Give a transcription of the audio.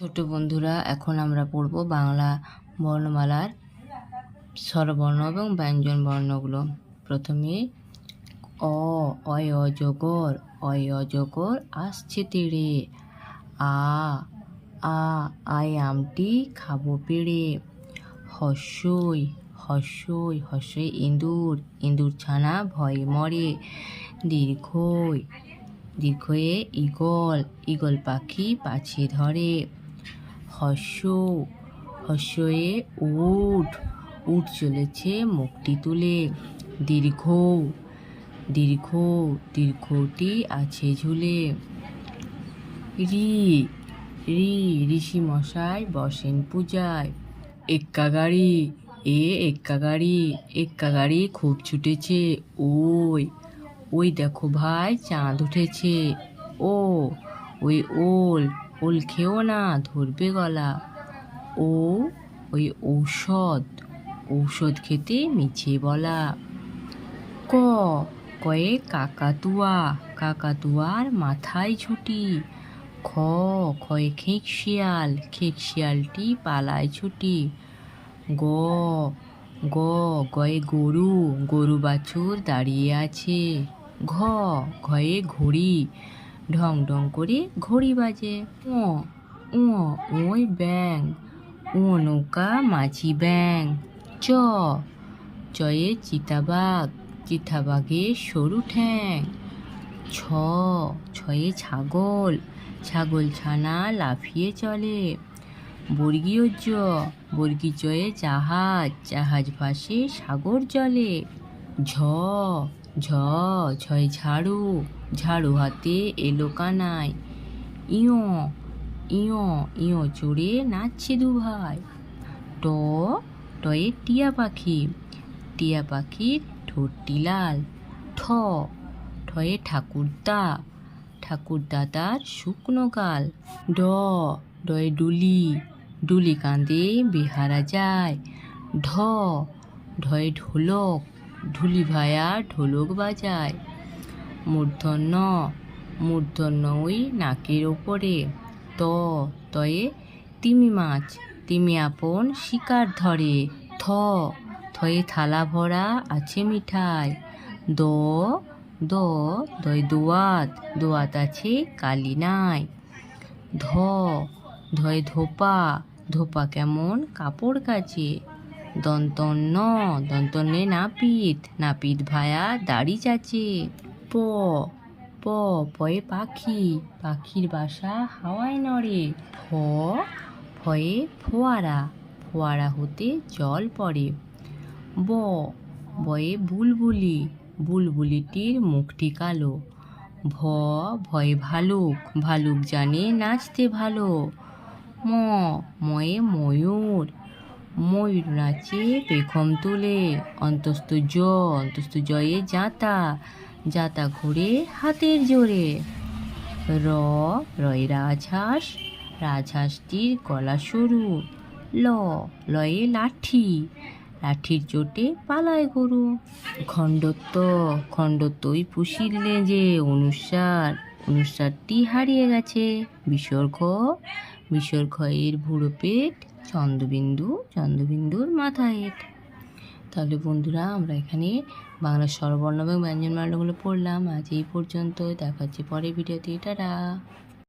ছোট বন্ধুরা, এখন আমরা পড়ব বাংলা বর্ণমালার স্বরবর্ণ এবং ব্যঞ্জন বর্ণগুলো। প্রথমে, অ, অয়, অজগর অয়, অজগর আসছে তেড়ে। আ আ, আয়, আমটি খাব পেড়ে। হস্যই হস্যই হস্যই, ইঁদুর ইঁদুর ছানা ভয়ে মরে। দীর্ঘই, দীর্ঘয়ে ঈগল ঈগল পাখি পাছে ধরে। হস্য হস্যয়ে উট উট চলেছে মুখটি তুলে। দীর্ঘ দীর্ঘ, দীর্ঘটি আছে ঝুলে। রি রি, ঋষি মশাই বসেন পূজায়। এক্কা গাড়ি, এ এক্কা গাড়ি এক্কা গাড়ি খুব ছুটেছে। ওই ওই দেখো ভাই চাঁদ উঠেছে। ও, ওই ওল ওল খেও না, ধরবে গলা। ও ওই ঔষধ ঔষধ খেতে মিছে বলা। ক, কয়ে কাকাতুয়া, কাকাতুয়ার মাথায় ছুটি। খ খয়ে খেক শিয়াল, খেক শিয়ালটি পালায় ছুটি। গ গ গয়ে গরু গরু বাছুর দাঁড়িয়ে আছে। ঘ ঘয়ে ঘড়ি ঢং ঢং করে ঘড়ি বাজে। ও ও, ওই ব্যাং। ও নৌকা মাঝি ব্যাং। চ, চয়ে চিতাবাঘ চিতাবাঘের সরু ঠ্যাং। ছ, ছয়ে ছাগল ছাগল ছানা লাফিয়ে চলে। বর্গীয় জ, বর্গী জয়ে জাহাজ জাহাজ ভাসে সাগর জলে। ঝ ঝ ঝয় ঝাড়ু। ঝাড়ু হাতে এলো কানায়। ইয় ইয় ইয় চড়ে নাচছে দু ভাই। ট টয়ে টিয়া পাখি। টিয়া পাখির ঠোঁটটি লাল। ঠ ঠয়ে ঠাকুরদা। ঠাকুরদা তার শুকনো গাল। ড ডয়ে ডুলি। ডুলি কাঁদে, বেহারা যায়। ঢ ঢয়ে ঢোলক। ঢুলি ভায়া ঢোলক বাজায়। মূর্ধন্য। মূর্ধন্য ওই নাকের ওপরে ত, তয়ে তিমি মাছ। তিমি আপন শিকার ধরে। থ, থয়ে থালা ভরা আছে মিঠাই। দ দ, দয় দোয়াত। দোয়াত আছে কালি নাই। ধ, ধয় ধোপা। ধোপা কেমন কাপড় কাচে। দন্তন্য দন্তন্যে নাপিত। নাপিত ভায়া দাড়ি চাচে। প প পয়ে পাখি, পাখির বাসা হাওয়ায় নড়ে। ফ ফয়ে ফোয়ারা ফোয়ারা হতে জল পড়ে। ব বয়ে বুলবুলি, বুলবুলিটির মুখটি কালো। ভ, ভয়ে ভালুক ভালুক জানে নাচতে ভালো। ম, ময়ে ময়ূর ময়ূর নাচে পেখম তুলে। অন্তস্থ জ, অন্তস্থ জয়ে জাতা জাতা ঘুরে হাতের জোরে। র, রয় রাজহাঁস, রাজহাঁসটির গলা সরু। ল, লয়ে লাঠি, লাঠির চোটে পালায় গরু। খণ্ডত্ব খণ্ডত্বই পুষিলে যে অনুসার, অনুসারটি হারিয়ে গেছে। বিসর্গ বিসর্গ এর ভুড়ো পেট চন্দ্রবিন্দু, চন্দ্রবিন্দুর মাথা হেট তাহলে বন্ধুরা, আমরা এখানে বাংলা স্বরবর্ণ এবং ব্যঞ্জন ব্যঞ্জনমালাগুলো পড়লাম। আজ এই পর্যন্ত দেখা হচ্ছে পরের ভিডিওতে। টাটা!